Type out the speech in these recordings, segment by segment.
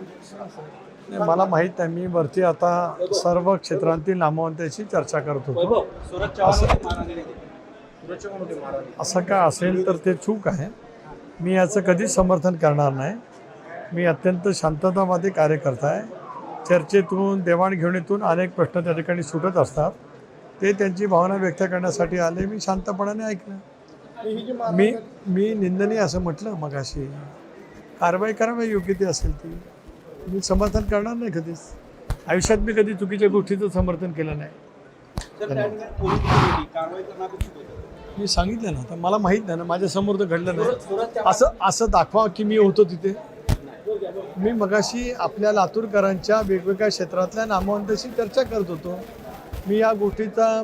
नाही, मला माहीत नाही. मी वरती आता सर्व क्षेत्रांतील नामवंतांशी चर्चा करत होतो. असं काय असेल तर ते चूक आहे. मी याचं कधीच समर्थन करणार नाही. मी अत्यंत शांततामध्ये कार्यकर्ता आहे. चर्चेतून देवाणघेवाणीतून अनेक प्रश्न त्या ठिकाणी सुटत असतात. ते त्यांची भावना व्यक्त करण्यासाठी आले. मी शांतपणाने ऐकलं. मी मी निंदनीय असं म्हटलं मगाशी. कारवाई करावी योग्य ती असेल ती. मी समर्थन करणार नाही कधीच. आयुष्यात मी कधी चुकीच्या गोष्टीचं समर्थन केलं नाही. मी सांगितलं ना तर मला माहीत नाही ना माझ्यासमोर तर घडलं नाही. असं असं दाखवा की मी होतो तिथे. मी मगाशी आपल्या लातूरकरांच्या वेगवेगळ्या क्षेत्रातल्या नामवंतांशी चर्चा करत होतो. मी या गोष्टीचा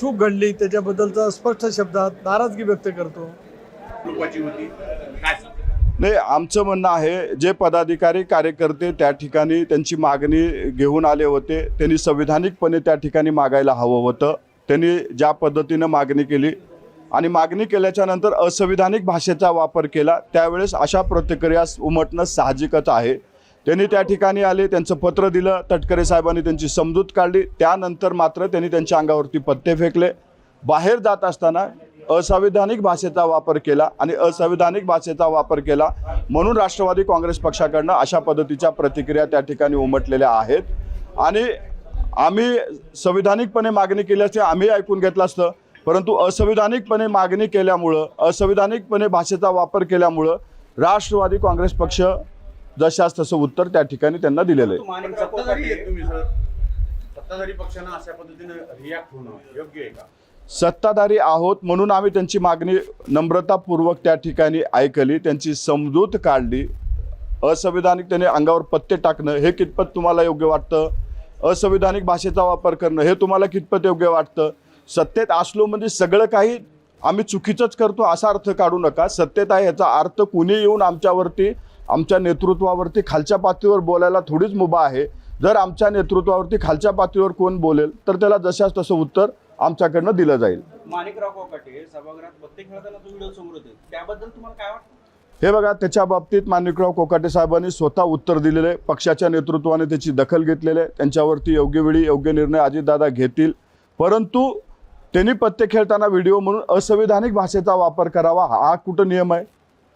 चूक घडली त्याच्याबद्दलचा स्पष्ट शब्दात नाराजगी व्यक्त करतो. नाही आमचं म्हणणं आहे जे पदाधिकारी कार्यकर्ते त्या ठिकाणी त्यांची मागणी घेऊन आले होते त्यांनी संविधानिकपणे त्या ठिकाणी मागायला हवं होतं. त्यांनी ज्या पद्धतीनं मागणी केली आणि मागणी केल्याच्यानंतर असंविधानिक भाषेचा वापर केला त्यावेळेस अशा प्रतिक्रिया उमटणं साहजिकच आहे. त्यांनी त्या ठिकाणी आले त्यांचं पत्र दिलं तटकरे साहेबांनी त्यांची समजूत काढली त्यानंतर मात्र त्यांनी त्यांच्या अंगावरती पत्ते फेकले. बाहेर जात असताना असंविधानिक भाषेचा वापर केला आणि असंविधानिक भाषेचा वापर केला म्हणून राष्ट्रवादी काँग्रेस पक्षाकडनं अशा पद्धतीच्या प्रतिक्रिया त्या ठिकाणी उमटलेल्या आहेत. आणि आम्ही संविधानिकपणे मागणी केल्याचे आम्ही ऐकून घेतलं असतं. परंतु असंविधानिकपणे मागणी केल्यामुळं असंविधानिकपणे भाषेचा वापर केल्यामुळं राष्ट्रवादी काँग्रेस पक्ष जशास तसं उत्तर त्या ठिकाणी त्यांना दिलेलं आहे. सत्ताधारी पक्षानं अशा पद्धतीनं रिॲक्ट होणं योग्य आहे का? सत्ताधारी आहोत म्हणून आम्ही त्यांची मागणी नम्रतापूर्वक त्या ठिकाणी ऐकली त्यांची समजूत काढली. असंविधानिक त्याने अंगावर पत्ते टाकणं हे कितपत तुम्हाला योग्य वाटतं? असंविधानिक भाषेचा वापर करणं हे तुम्हाला कितपत योग्य वाटतं? सत्तेत असलो म्हणजे सगळं काही आम्ही चुकीचंच करतो असा अर्थ काढू नका. सत्तेत आहे याचा अर्थ कुणी येऊन आमच्यावरती आमच्या नेतृत्वावरती खालच्या पातळीवर बोलायला थोडीच मुभा आहे. जर आमच्या नेतृत्वावरती खालच्या पातळीवर कोण बोलेल तर त्याला जशास तसं उत्तर आमच्याकडनं दिलं जाईल. माणिकराव कोकाटे सभागृहात बत्ते खेळताना तो व्हिडिओ समोर होते त्याबद्दल तुम्हाला काय वाटतं? हे बघा त्याच्या बाबतीत माणिकराव कोकाटे साहेबांनी स्वतः उत्तर दिलेलं आहे पक्षाच्या नेतृत्वाने त्याची दखल घेतलेली आहे. त्यांच्यावरती योग्य वेळी योग्य निर्णय अजितदादा घेतील. परंतु त्यांनी पत्ते खेळताना व्हिडिओ म्हणून असंविधानिक भाषेचा वापर करावा हा कुठं नियम आहे?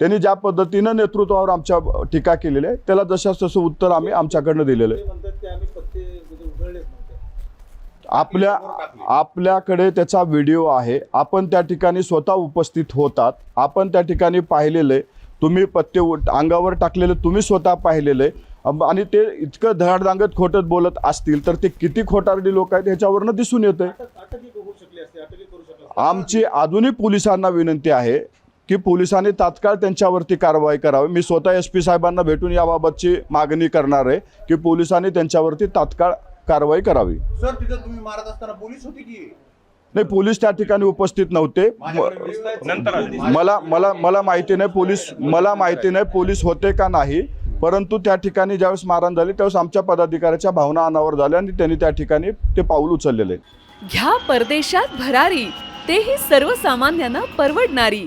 त्यांनी ज्या पद्धतीनं नेतृत्वावर आमच्या टीका केलेली आहे त्याला जशास तसं उत्तर आम्ही आमच्याकडनं दिलेलं आहे म्हणतात ते आम्ही पत्ते उघडलेच नव्हते आपल्या आपल्याकडे त्याचा व्हिडिओ आहे. आपण त्या ठिकाणी स्वतः उपस्थित होतात. आपण त्या ठिकाणी पाहिलेलं आहे तुम्ही पत्ते अंगावर टाकलेले तुम्ही स्वतः पाहिलेलं. आणि ते इतकं धडाडदांगत खोटत बोलत असतील तर ते किती खोटारडी लोक आहेत ह्याच्यावरनं दिसून येतं. आमची अजूनही पोलिसांना विनंती आहे की पोलिसांनी तात्काळ त्यांच्यावरती कारवाई करावी. मी स्वतः एस पी साहेबांना भेटून याबाबतची मागणी करणार आहे की पोलिसांनी त्यांच्यावरती तात्काळ कारवाई करावी. सर तिथं तुम्ही मारत असताना पोलीस होते की? नाही पोलीस त्या ठिकाणी उपस्थित नव्हते. मला मला मला माहिती नाही पोलीस मला माहिती नाही पोलीस होते का नाही. परंतु त्या ठिकाणी ज्यावेळेस मारहाण झाली त्यावेळेस आमच्या पदाधिकाऱ्याच्या भावना अनावर झाल्या आणि त्यांनी त्या ठिकाणी ते पाऊल उचललेले. घ्या परदेशात भरारी. तेही सर्वसामान्यांना परवडणारी.